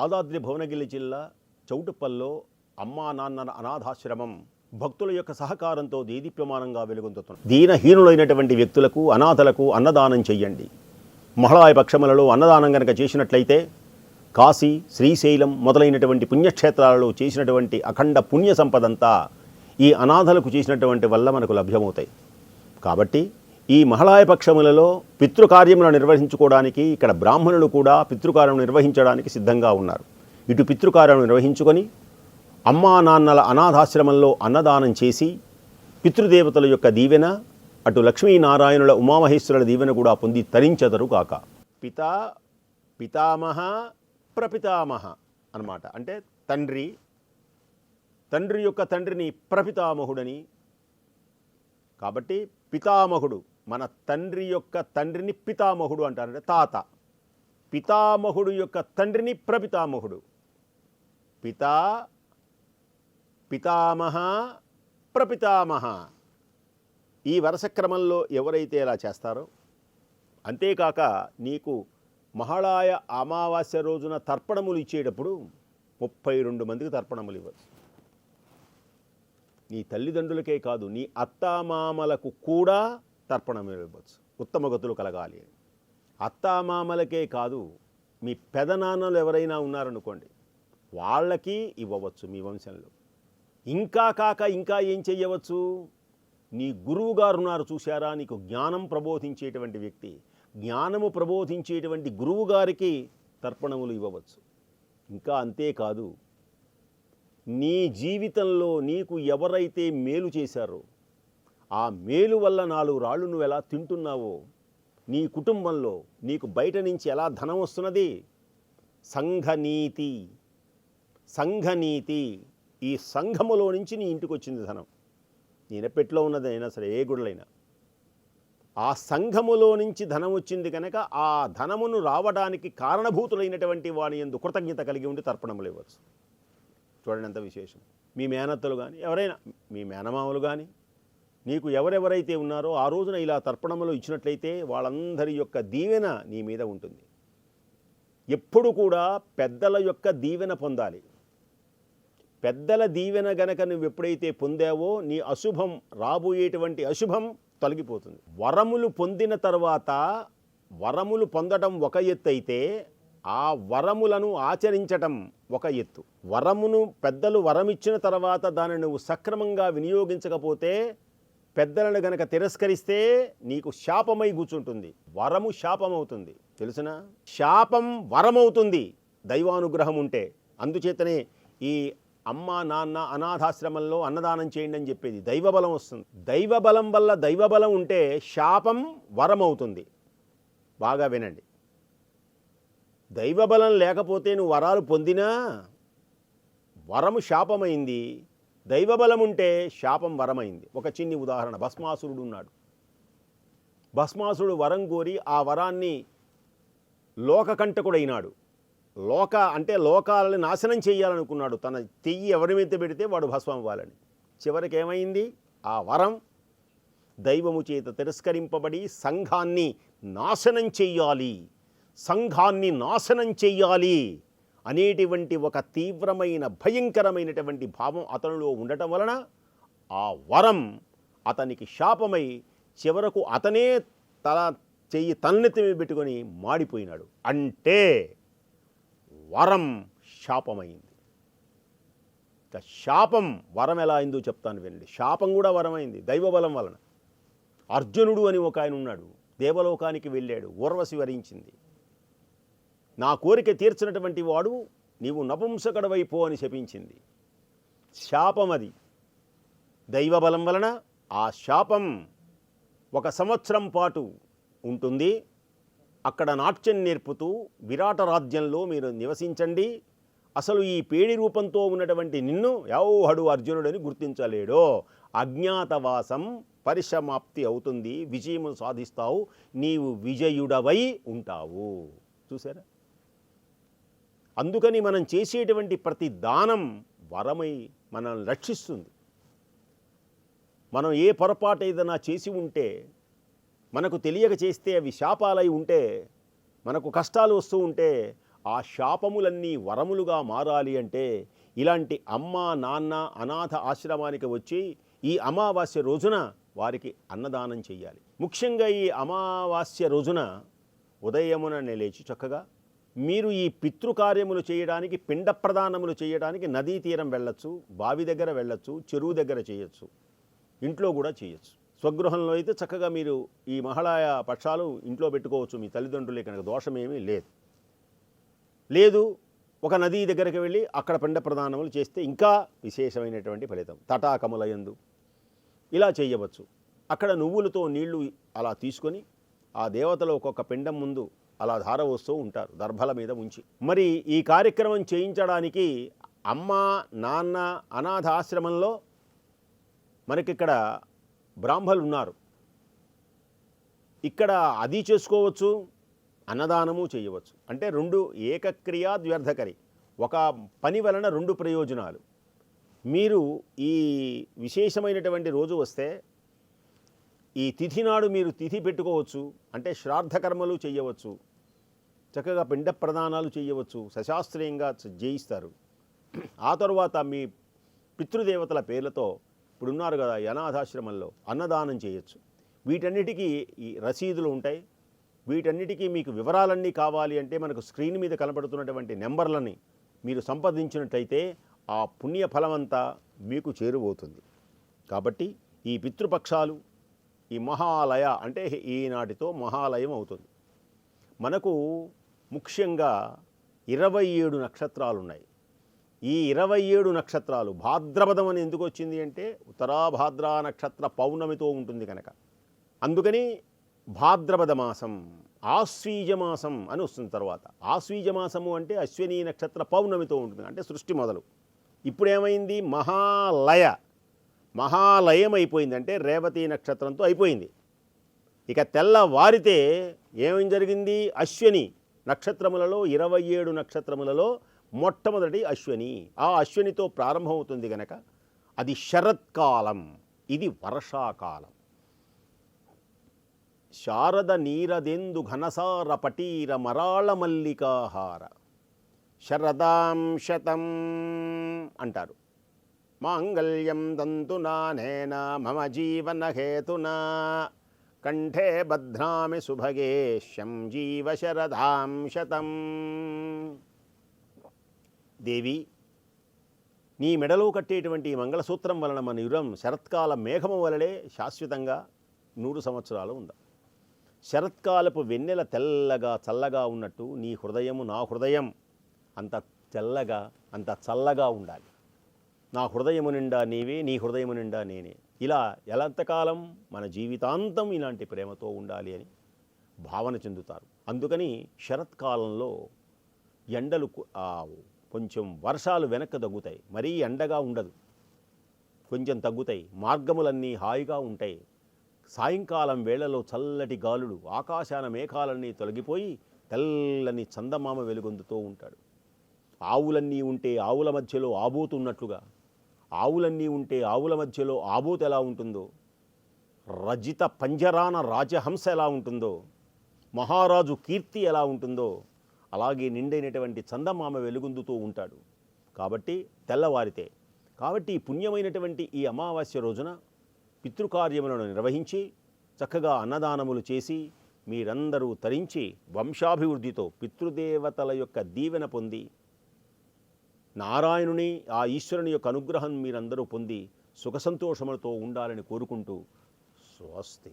యాదాద్రి భువనగిరి జిల్లా చౌటుప్పల్లో అమ్మా నాన్న అనాథాశ్రమం భక్తుల యొక్క సహకారంతో దేదీప్యమానంగా వెలుగొందుతుంది దీనహీనులైనటువంటి వ్యక్తులకు అనాథలకు అన్నదానం చెయ్యండి. మహళాయ పక్షములలో అన్నదానం కనుక చేసినట్లయితే కాశీ శ్రీశైలం మొదలైనటువంటి పుణ్యక్షేత్రాలలో చేసినటువంటి అఖండ పుణ్య సంపదంతా ఈ అనాథలకు చేసినటువంటి వల్ల మనకు లభ్యమవుతాయి. కాబట్టి ఈ మహళాయపక్షములలో పితృకార్యములను నిర్వహించుకోవడానికి ఇక్కడ బ్రాహ్మణులు కూడా పితృకార్యం నిర్వహించడానికి సిద్ధంగా ఉన్నారు. ఇటు పితృకార్యం నిర్వహించుకొని అమ్మా నాన్నల అనాథాశ్రమంలో అన్నదానం చేసి పితృదేవతల యొక్క దీవెన అటు లక్ష్మీనారాయణుల ఉమామహేశ్వరుల దీవెన కూడా పొంది తరించెదరు కాక పితా పితామహ ప్రపితామహ అన్నమాట. అంటే తండ్రి తండ్రి యొక్క తండ్రిని ప్రపితామహుడని. కాబట్టి పితామహుడు మన తండ్రి యొక్క తండ్రిని పితామహుడు అంటారంటే తాత. పితామహుడు యొక్క తండ్రిని ప్రపితామహుడు. పితా పితామహ ప్రపితామహ. ఈ వరుస క్రమంలో ఎవరైతే ఇలా చేస్తారో అంతేకాక నీకు మహాళాయ అమావాస్య రోజున తర్పణములు ఇచ్చేటప్పుడు ముప్పై రెండు మందికి తర్పణములు ఇవ్వచ్చు నీ తల్లిదండ్రులకే కాదు నీ అత్తామామలకు కూడా తర్పణం ఇవ్వచ్చు ఉత్తమ గతులు కలగాలి అని. అత్తామామలకే కాదు మీ పెదనాన్నలు ఎవరైనా ఉన్నారనుకోండి వాళ్ళకి ఇవ్వవచ్చు మీ వంశంలో. ఇంకా కాక ఇంకా ఏం చెయ్యవచ్చు? నీ గురువు గారు ఉన్నారు చూశారా? నీకు జ్ఞానం ప్రబోధించేటువంటి వ్యక్తి జ్ఞానము ప్రబోధించేటువంటి గురువు గారికి తర్పణములు ఇవ్వవచ్చు. ఇంకా అంతేకాదు నీ జీవితంలో నీకు ఎవరైతే మేలు చేశారో ఆ మేలు వల్ల నాలుగు రాళ్ళు నువ్వు ఎలా తింటున్నావో నీ కుటుంబంలో నీకు బయట నుంచి ఎలా ధనం వస్తున్నది? సంఘనీతి సంఘనీతి. ఈ సంఘములో నుంచి నీ ఇంటికి వచ్చింది ధనం. నీ నెప్పెట్లో ఉన్నది అయినా సరే ఏ గుడులైనా. ఆ సంఘములో నుంచి ధనం వచ్చింది కనుక ఆ ధనమును రావడానికి కారణభూతులైనటువంటి వాని ఎందు కృతజ్ఞత కలిగి ఉండి తర్పణములు ఇవ్వచ్చు. చూడండి ఎంత విశేషం. మీ మేనత్తలు కానీ ఎవరైనా మీ మేనమామలు కానీ నీకు ఎవరెవరైతే ఉన్నారో ఆ రోజున ఇలా తర్పణములు ఇచ్చినట్లయితే వాళ్ళందరి యొక్క దీవెన నీ మీద ఉంటుంది. ఎప్పుడు కూడా పెద్దల యొక్క దీవెన పొందాలి. పెద్దల దీవెన గనక నువ్వు ఎప్పుడైతే పొందావో నీ అశుభం రాబోయేటువంటి అశుభం తొలగిపోతుంది. వరములు పొందిన తర్వాత వరములు పొందడం ఒక ఎత్తు అయితే ఆ వరములను ఆచరించటం ఒక ఎత్తు. వరమును పెద్దలు వరమిచ్చిన తర్వాత దాన్ని నువ్వు సక్రమంగా వినియోగించకపోతే పెద్దలను గనక తిరస్కరిస్తే నీకు శాపమై కూర్చుంటుంది. వరము శాపమవుతుంది. తెలుసునా? శాపం వరమవుతుంది. దైవానుగ్రహం ఉంటే. అందుచేతనే ఈ అమ్మ నాన్న అనాథాశ్రమంలో అన్నదానం చేయండి అని చెప్పేది. దైవబలం వస్తుంది. దైవబలం వల్ల దైవబలం ఉంటే శాపం వరమవుతుంది. బాగా వినండి. దైవబలం లేకపోతే నువ్వు వరాలు పొందినా వరము శాపమైంది. దైవబలం ఉంటే శాపం వరమైంది. ఒక చిన్ని ఉదాహరణ. భస్మాసురుడు ఉన్నాడు. భస్మాసురుడు వరం కోరి ఆ వరాన్ని లోకకంటకుడైనాడు. లోక అంటే లోకాలని నాశనం చేయాలనుకున్నాడు. తన తెయ్యి ఎవరి మీద పెడితే వాడు భస్మం అవ్వాలని. చివరికి ఏమైంది ఆ వరం దైవము చేత తిరస్కరింపబడి సంఘాన్ని నాశనం చెయ్యాలి. సంఘాన్ని నాశనం చెయ్యాలి. అనేటువంటి ఒక తీవ్రమైన భయంకరమైనటువంటి భావం అతనిలో ఉండటం వలన ఆ వరం అతనికి శాపమై చివరకు అతనే తల చెయ్యి తలనెత్తి పెట్టుకొని మాడిపోయినాడు. అంటే వరం శాపమైంది. ఇక శాపం వరం ఎలా అయిందో చెప్తాను వినండి. శాపం కూడా వరమైంది దైవబలం వలన. అర్జునుడు అని ఒక ఆయన ఉన్నాడు దేవలోకానికి వెళ్ళాడు ఊర్వశి వరించింది. నా కోరిక తీర్చినటువంటి వాడు నీవు నపుంసకడవైపో అని శపించింది. శాపం అది దైవబలం వలన ఆ శాపం ఒక సంవత్సరం పాటు ఉంటుంది. అక్కడ నాట్యం నేర్పుతూ విరాట రాజ్యంలో మీరు నివసించండి. అసలు ఈ పేడి రూపంతో ఉన్నటువంటి నిన్ను యౌహడు అర్జునుడని గుర్తించలేడో. అజ్ఞాతవాసం పరిసమాప్తి అవుతుంది. విజయము సాధిస్తావు. నీవు విజయుడవై ఉంటావు. చూసారా అందుకని మనం చేసేటువంటి ప్రతి దానం వరమై మనల్ని రక్షిస్తుంది. మనం ఏ పొరపాటు ఏదైనా చేసి ఉంటే మనకు తెలియక చేస్తే అవి శాపాలై ఉంటే మనకు కష్టాలు వస్తూ ఉంటే ఆ శాపములన్నీ వరములుగా మారాలి అంటే ఇలాంటి అమ్మ నాన్న అనాథ ఆశ్రమానికి వచ్చి ఈ అమావాస్య రోజున వారికి అన్నదానం చేయాలి. ముఖ్యంగా ఈ అమావాస్య రోజున ఉదయమున లేచి చక్కగా మీరు ఈ పితృకార్యములు చేయడానికి పిండ ప్రదానములు చేయడానికి నదీ తీరం వెళ్ళొచ్చు బావి దగ్గర వెళ్ళొచ్చు చెరువు దగ్గర చేయొచ్చు ఇంట్లో కూడా చేయొచ్చు. స్వగృహంలో అయితే చక్కగా మీరు ఈ మహాళాయ పక్షాలు ఇంట్లో పెట్టుకోవచ్చు మీ తల్లిదండ్రులే కనుక దోషమేమీ లేదు. లేదు ఒక నదీ దగ్గరికి వెళ్ళి అక్కడ పిండ ప్రదానములు చేస్తే ఇంకా విశేషమైనటువంటి ఫలితం. తటాకములయందు ఇలా చేయవచ్చు. అక్కడ నువ్వులతో నీళ్ళు అలా తీసుకొని ఆ దేవతల ఒక్కొక్క పిండం ముందు అలా ధార వస్తూ ఉంటారు దర్భల మీద ఉంచి మరి ఈ కార్యక్రమం చేయించడానికి అమ్మ నాన్న అనాథ ఆశ్రమంలో మనకిక్కడ బ్రాహ్మలు ఉన్నారు ఇక్కడ అది చేసుకోవచ్చు అన్నదానము చేయవచ్చు. అంటే రెండు ఏకక్రియా ద్వ్యర్థకరి ఒక పని వలన రెండు ప్రయోజనాలు. మీరు ఈ విశేషమైనటువంటి రోజు వస్తే ఈ తిథి నాడు మీరు తిథి పెట్టుకోవచ్చు అంటే శ్రాద్ధకర్మలు చేయవచ్చు చక్కగా పిండ ప్రదానాలు చేయవచ్చు సశాస్త్రీయంగా జయిస్తారు. ఆ తర్వాత మీ పితృదేవతల పేర్లతో ఇప్పుడున్నారు కదా అనాథాశ్రమంలో అన్నదానం చేయొచ్చు. వీటన్నిటికీ ఈ రసీదులు ఉంటాయి. వీటన్నిటికీ మీకు వివరాలన్నీ కావాలి అంటే మనకు స్క్రీన్ మీద కనబడుతున్నటువంటి నెంబర్లని మీరు సంపాదించినట్లయితే ఆ పుణ్య ఫలమంతా మీకు చేరువవుతుంది. కాబట్టి ఈ పితృపక్షాలు ఈ మహాలయ అంటే ఈనాటితో మహాలయం అవుతుంది. మనకు ముఖ్యంగా ఇరవై ఏడు నక్షత్రాలు ఉన్నాయి ఈ ఇరవై ఏడు నక్షత్రాలు భాద్రపదం అని ఎందుకు వచ్చింది అంటే ఉత్తరాభాద్ర నక్షత్ర పౌర్ణమితో ఉంటుంది కనుక. అందుకని భాద్రపద మాసం ఆశ్వీజ మాసం అని వస్తుంది తర్వాత. ఆశ్వీజ మాసము అంటే అశ్విని నక్షత్ర పౌర్ణమితో ఉంటుంది అంటే సృష్టి మొదలు. ఇప్పుడు ఏమైంది మహాలయ. మహాలయం అయిపోయింది అంటే రేవతి నక్షత్రంతో అయిపోయింది. ఇక తెల్లవారితే ఏమేం జరిగింది? అశ్విని. నక్షత్రములలో ఇరవై ఏడు నక్షత్రములలో మొట్టమొదటి అశ్విని. ఆ అశ్వినితో ప్రారంభమవుతుంది గనక అది శరత్కాలం. ఇది వర్షాకాలం. శారద నీరదెందు ఘనసార పటీర మరాళ మల్లికాహార. శరదాం శతం అంటారు. మాంగళ్యం తంతునానేన మమ జీవన హేతునా కంఠే బధ్నామి సుభగేష్యం జీవ శరదాం శతం. దేవి నీ మెడలో కట్టేటువంటి మంగళసూత్రం వలన మన యురం శరత్కాల మేఘము వలనే శాశ్వతంగా నూరు సంవత్సరాలు ఉందా? శరత్కాలపు వెన్నెల తెల్లగా చల్లగా ఉన్నట్టు నీ హృదయము నా హృదయం అంత తెల్లగా అంత చల్లగా ఉండాలి. నా హృదయము నిండా నీవే నీ హృదయము నిండా నేనే. ఇలా ఎలాంతకాలం మన జీవితాంతం ఇలాంటి ప్రేమతో ఉండాలి అని భావన చెందుతారు. అందుకని శరత్కాలంలో ఎండలు కొంచెం వర్షాలు వెనక్కి తగ్గుతాయి. మరీ ఎండగా ఉండదు. కొంచెం తగ్గుతాయి. మార్గములన్నీ హాయిగా ఉంటాయి. సాయంకాలం వేళలో చల్లటి గాలులు ఆకాశాన మేఘాలన్నీ తొలగిపోయి తెల్లని చందమామ వెలుగొందుతూ ఉంటాడు. ఆవులన్నీ ఉంటే ఆవుల మధ్యలో ఆబోతున్నట్లుగా ఆవులన్నీ ఉంటే ఆవుల మధ్యలో ఆబోత్ ఎలా ఉంటుందో? రజిత పంజరాన రాజహంస ఎలా ఉంటుందో? మహారాజు కీర్తి ఎలా ఉంటుందో? అలాగే నిండైనటువంటి చందమామ వెలుగొందుతూ ఉంటాడు. కాబట్టి తెల్లవారితే. కాబట్టి ఈ పుణ్యమైనటువంటి ఈ అమావాస్య రోజున పితృకార్యములను నిర్వహించి చక్కగా అన్నదానములు చేసి మీరందరూ తరించి వంశాభివృద్ధితో పితృదేవతల యొక్క దీవెన పొంది నారాయణుని ఆ ఈశ్వరుని యొక్క అనుగ్రహం మీరందరూ పొంది సుఖ సంతోషములతో ఉండాలని కోరుకుంటూ స్వస్తి.